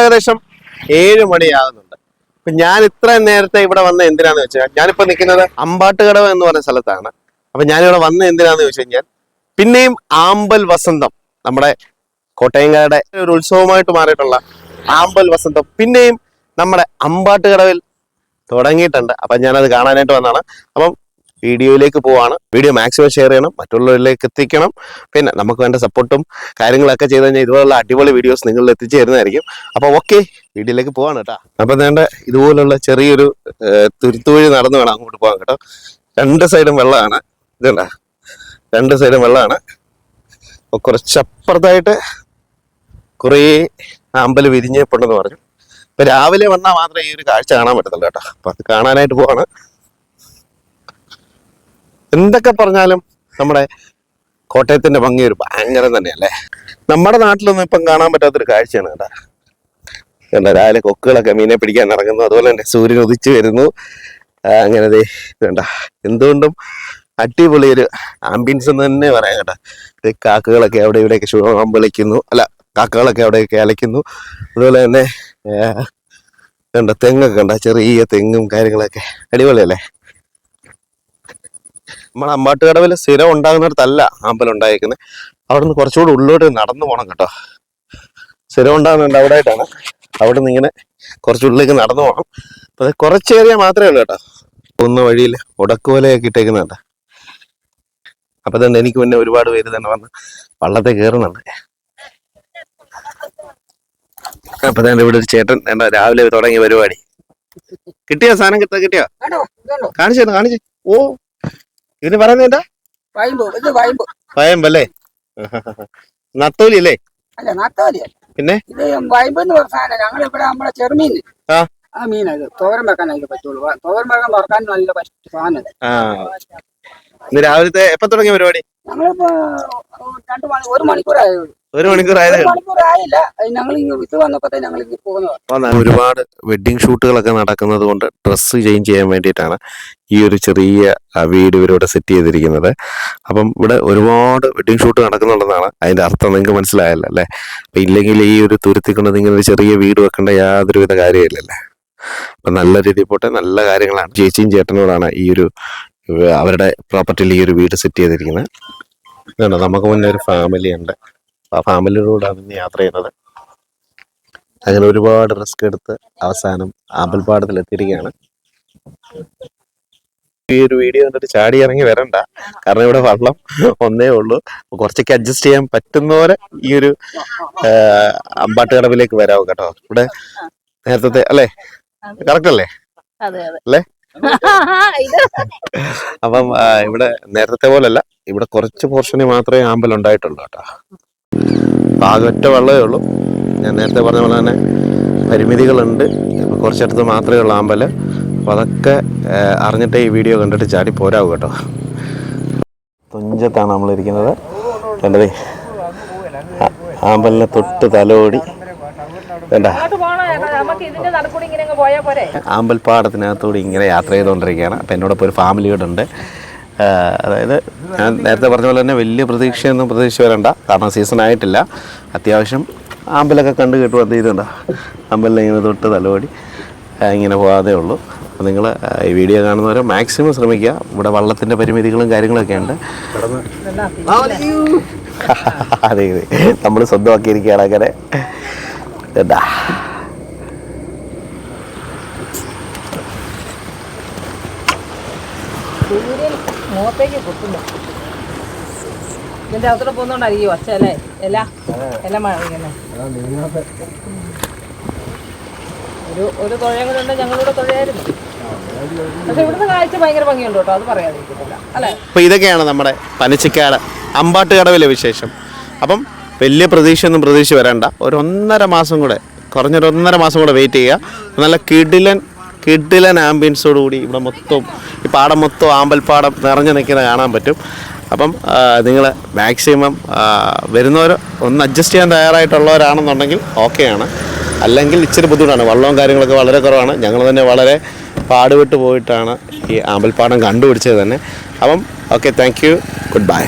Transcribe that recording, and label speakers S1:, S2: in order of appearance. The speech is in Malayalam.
S1: ഏകദേശം ഏഴ് മണിയാകുന്നുണ്ട്. ഇപ്പൊ ഞാൻ ഇത്രയും നേരത്തെ ഇവിടെ വന്ന എന്തിനാന്ന് വെച്ചാൽ ഞാനിപ്പോ നിൽക്കുന്നത് അമ്പാട്ടുകടവ് എന്ന് പറഞ്ഞ സ്ഥലത്താണ്. അപ്പൊ ഞാനിവിടെ വന്ന എന്തിനാന്ന് ചോദിച്ചു കഴിഞ്ഞാൽ പിന്നെയും ആമ്പൽ വസന്തം നമ്മുടെ കോട്ടയംകാരുടെ ഒരു ഉത്സവമായിട്ട് മാറിയിട്ടുള്ള ആമ്പൽ വസന്തം പിന്നെയും നമ്മുടെ അമ്പാട്ടുകടവിൽ തുടങ്ങിയിട്ടുണ്ട്. അപ്പം ഞാനത് കാണാനായിട്ട് വന്നതാണ്. അപ്പം വീഡിയോയിലേക്ക് പോവാണ്. വീഡിയോ മാക്സിമം ഷെയർ ചെയ്യണം. മറ്റുള്ളവരിലേക്ക് എത്തിക്കണം. പിന്നെ നമുക്ക് വേണ്ട സപ്പോർട്ടും കാര്യങ്ങളൊക്കെ ചെയ്ത് കഴിഞ്ഞാൽ ഇതുപോലുള്ള അടിപൊളി വീഡിയോസ് നിങ്ങൾ എത്തിച്ചു തരുന്നതായിരിക്കും അപ്പോൾ ഓക്കെ വീഡിയോയിലേക്ക് പോവാണ് കേട്ടോ. അപ്പം വേണ്ട ഇതുപോലുള്ള ചെറിയൊരു തുരുത്തുവഴി നടന്നു വേണം അങ്ങോട്ട് പോകാൻ കേട്ടോ. രണ്ട് സൈഡും വെള്ളമാണ്. ഇതുണ്ട രണ്ട് സൈഡും വെള്ളമാണ്. കുറച്ചപ്പുറത്തായിട്ട് കുറേ അമ്പലം വിരിഞ്ഞപ്പോണ്ടെന്ന് പറഞ്ഞു. ഇപ്പം രാവിലെ വന്നാൽ മാത്രമേ ഈ ഒരു കാഴ്ച കാണാൻ പറ്റത്തുള്ളൂ കേട്ടോ. അപ്പം അത് കാണാനായിട്ട് പോവാണ്. എന്തൊക്കെ പറഞ്ഞാലും നമ്മുടെ കോട്ടയത്തിന്റെ ഭംഗി ഒരു ഭയങ്കരം തന്നെയല്ലേ? നമ്മുടെ നാട്ടിലൊന്നും ഇപ്പം കാണാൻ പറ്റാത്തൊരു കാഴ്ചയാണ് കേട്ടോ. കണ്ടോ രാവിലെ കൊക്കുകളൊക്കെ മീനെ പിടിക്കാൻ ഇറങ്ങുന്നു അതുപോലെ തന്നെ സൂര്യൻ ഉദിച്ചു വരുന്നു. അങ്ങനെ ദേ വേണ്ട എന്തുകൊണ്ടും അടിപൊളി ഒരു ആംബിയൻസ് എന്ന് തന്നെ പറയാം കേട്ടോ. ദേ കാക്കകളൊക്കെ അവിടെ ഇവിടെയൊക്കെ ശുഭം വിളിക്കുന്നു. അല്ല കാക്കകളൊക്കെ അവിടെയൊക്കെ അലയ്ക്കുന്നു. അതുപോലെ തന്നെ കണ്ട തെങ്ങൊക്കെ കണ്ട ചെറിയ തെങ്ങും കാര്യങ്ങളൊക്കെ. അടിപൊളിയല്ലേ? നമ്മൾ അമ്പാട്ടുകടവിൽ സ്ഥിരം ഉണ്ടാകുന്നിടത്തല്ല അമ്പലം ഉണ്ടായിരിക്കുന്നത് അവിടെ നിന്ന് കുറച്ചുകൂടി ഉള്ളോട്ട് നടന്നു പോകണം കേട്ടോ. സ്ഥിരം ഉണ്ടാകുന്നുണ്ട് അവിടെ ആയിട്ടാണ് അവിടെ നിന്ന് ഇങ്ങനെ കുറച്ചുള്ളിലേക്ക് നടന്നു പോകണം അപ്പൊ അത് കുറച്ച് ഏരിയ മാത്രമേ ഉള്ളൂ കേട്ടോ. ഒന്ന് വഴിയിൽ ഉടക്കുവലയൊക്കെ ഇട്ടേക്കുന്നുണ്ട്. അപ്പൊ തന്നെ എനിക്ക് മുന്നേ ഒരുപാട് പേര് തന്നെ വന്ന് വള്ളത്തെ കയറുന്നുണ്ട്. അപ്പൊ തന്നെ ഇവിടെ ഒരു ചേട്ടൻ എന്താ രാവിലെ തുടങ്ങിയ പരിപാടി. കിട്ടിയോ? സാധനം കിട്ടാ കിട്ടിയോ? കാണിച്ചു കാണിച്ചു. ഓ ഇതിന് പറയുന്നത് എന്താ? വയമ്പല്ലേ നത്തോലി അല്ലേ? പിന്നെ?
S2: ഇത് വയമ്പ് എന്ന് പറഞ്ഞ സാധനം ഞങ്ങൾ ഇവിടെ നമ്മളെ ചെറുമീൻ
S1: ആ.
S2: ആ മീനാ ഇത്. തോരൻ വെക്കാനായിട്ട് പറ്റുള്ളൂ. വ- തോരൻ വെക്കാൻ വറക്കാൻ നല്ല പറ്റ- സാധനം ഇത്.
S1: ആ. ഇന്ന് രാവിലത്തെ എപ്പോ തുടങ്ങിയ പരിപാടി?
S2: ഞങ്ങളിപ്പോ രണ്ടു മണി ഒരു മണിക്കൂറായേ ഉള്ളൂ.
S1: ഒരു മണിക്കൂർ
S2: ആയില്ല. മണിക്കൂറായില്ല ഞങ്ങൾ ഇത് ഞങ്ങൾ പോകുന്നത്.
S1: ഒരുപാട് വെഡിങ് ഷൂട്ടുകളൊക്കെ നടക്കുന്നത് കൊണ്ട് ഡ്രസ്സ് ചേഞ്ച് ചെയ്യാൻ വേണ്ടിയിട്ടാണ് ഈ ഒരു ചെറിയ വീട് ഇവരിവിടെ സെറ്റ് ചെയ്തിരിക്കുന്നത്. അപ്പം ഇവിടെ ഒരുപാട് വെഡിങ് ഷൂട്ട് നടക്കുന്നുണ്ടെന്നാണ് അതിന്റെ അർത്ഥം. നിങ്ങൾക്ക് മനസ്സിലായല്ലോ അല്ലേ? അപ്പൊ ഇല്ലെങ്കിൽ ഈ ഒരു തുരുത്തി കൊണ്ട് നിങ്ങൾ ഒരു ചെറിയ വീട് വെക്കേണ്ട യാതൊരുവിധ കാര്യമില്ലല്ലേ? അപ്പൊ നല്ല രീതിയിൽ പോട്ടെ നല്ല കാര്യങ്ങളാണ്. ചേച്ചിയും ചേട്ടനോടാണ് ഈ ഒരു അവരുടെ പ്രോപ്പർട്ടിയിൽ ഈ ഒരു വീട് സെറ്റ് ചെയ്തിരിക്കുന്നത്. നമുക്ക് മുന്നേ ഒരു ഫാമിലി ഉണ്ട്. ആ ഫാമിലിയോടാണ് ഇന്ന് യാത്ര ചെയ്യുന്നത്. അങ്ങനെ ഒരുപാട് റിസ്ക് എടുത്ത് അവസാനം ആമ്പൽപ്പാടത്തിൽ എത്തിയിരിക്കുകയാണ് ഈ ഒരു വീഡിയോ കണ്ടിട്ട് ചാടി ഇറങ്ങി വരണ്ട. കാരണം ഇവിടെ വെള്ളം ഒന്നേ ഉള്ളൂ. കുറച്ചൊക്കെ അഡ്ജസ്റ്റ് ചെയ്യാൻ പറ്റുന്ന പോലെ ഈ ഒരു അമ്പാട്ടുകടവിലേക്ക് വരാവും കേട്ടോ. ഇവിടെ നേരത്തെ അല്ലേ? കറക്റ്റ് അല്ലേ? അല്ലേ? അപ്പം ഇവിടെ നേരത്തെ പോലല്ല. ഇവിടെ കുറച്ച് പോർഷന് മാത്രമേ ആമ്പൽ ഉണ്ടായിട്ടുള്ളൂ കേട്ടോ. ആകെ ഒറ്റ വെള്ളമേ ഉള്ളൂ. ഞാൻ നേരത്തെ പറഞ്ഞ പോലെ തന്നെ പരിമിതികളുണ്ട്. ഇപ്പോൾ കുറച്ചിടത്ത് മാത്രമേ ഉള്ളൂ അമ്പലം. അപ്പോൾ അതൊക്കെ അറിഞ്ഞിട്ട് ഈ വീഡിയോ കണ്ടിട്ട് ചാടി പോരാവും കേട്ടോ. തുഞ്ചത്താണ് നമ്മളിരിക്കുന്നത്. കണ്ടതേ ആമ്പലിനെ തൊട്ട് തലോടി. വേണ്ട
S3: ഇങ്ങനെ അങ്ങ് പോയാ പോരെ
S1: ആമ്പൽപ്പാടത്തിനകത്തൂടെ ഇങ്ങനെ യാത്ര ചെയ്തുകൊണ്ടിരിക്കുകയാണ് അപ്പം എന്നോടൊപ്പം ഒരു ഫാമിലിയോടുണ്ട് അതായത് ഞാൻ നേരത്തെ പറഞ്ഞ പോലെ തന്നെ വലിയ പ്രതീക്ഷയൊന്നും പ്രതീക്ഷ വരണ്ട. കാരണം സീസൺ ആയിട്ടില്ല. അത്യാവശ്യം അമ്പലൊക്കെ കണ്ടു കേട്ടു എന്ത് ചെയ്തുണ്ടോ അമ്പലിൽ ഇങ്ങനെ തൊട്ട് തലോടി ഇങ്ങനെ പോകാതെ ഉള്ളൂ. അപ്പോൾ നിങ്ങൾ ഈ വീഡിയോ കാണുന്നവരെ മാക്സിമം ശ്രമിക്കുക. ഇവിടെ വള്ളത്തിന്റെ പരിമിതികളും കാര്യങ്ങളൊക്കെ ഉണ്ട്. അതെ അതെ. നമ്മൾ സ്വന്തമാക്കിയിരിക്കുകയാണ് അങ്ങനെ. എന്താ?
S3: സൂര്യൻ മുഖത്തേക്ക് കുത്തില്ല ഇതിന്റെ അകത്തോടെ പോകുന്നോണ്ടായിരിക്കും ഒച്ച അല്ലേ? എല എല മഴ ഇങ്ങനെ ഒരു ഒരു തുഴയും കൂടെ ഉണ്ട് ഞങ്ങളിവിടെ തുഴയായിരുന്നു. പക്ഷെ ഇവിടുത്തെ കാഴ്ച ഭയങ്കര ഭംഗിയുണ്ട് കേട്ടോ അത് പറയാതിരിക്കത്തില്ല. അല്ലേ?
S1: അപ്പോൾ ഇതൊക്കെയാണ് നമ്മുടെ പനച്ചിക്കാട് അമ്പാട്ടുകടവിലെ വിശേഷം. അപ്പം വലിയ പ്രതീക്ഷയൊന്നും പ്രതീക്ഷ വരണ്ട. ഒരു ഒന്നര മാസം കൂടെ കുറഞ്ഞൊരു ഒന്നര മാസം കൂടെ വെയിറ്റ് ചെയ്യുക. നല്ല കിടിലൻ കിടിലൻ ആംബിയൻസോട് കൂടി ഇവിടെ മൊത്തം ഈ പാടം മൊത്തം ആമ്പൽപ്പാടം നിറഞ്ഞു നിൽക്കുന്നത് കാണാൻ പറ്റും. അപ്പം നിങ്ങൾ മാക്സിമം വരുന്നവർ ഒന്ന് അഡ്ജസ്റ്റ് ചെയ്യാൻ തയ്യാറായിട്ടുള്ളവരാണെന്നുണ്ടെങ്കിൽ ഓക്കെയാണ് അല്ലെങ്കിൽ ഇച്ചിരി ബുദ്ധിമുട്ടാണ്. വള്ളവും കാര്യങ്ങളൊക്കെ വളരെ കുറവാണ്. ഞങ്ങൾ തന്നെ വളരെ പാടുപെട്ട് പോയിട്ടാണ് ഈ ആമ്പൽപ്പാടം കണ്ടുപിടിച്ചത് തന്നെ. അപ്പം okay thank you good bye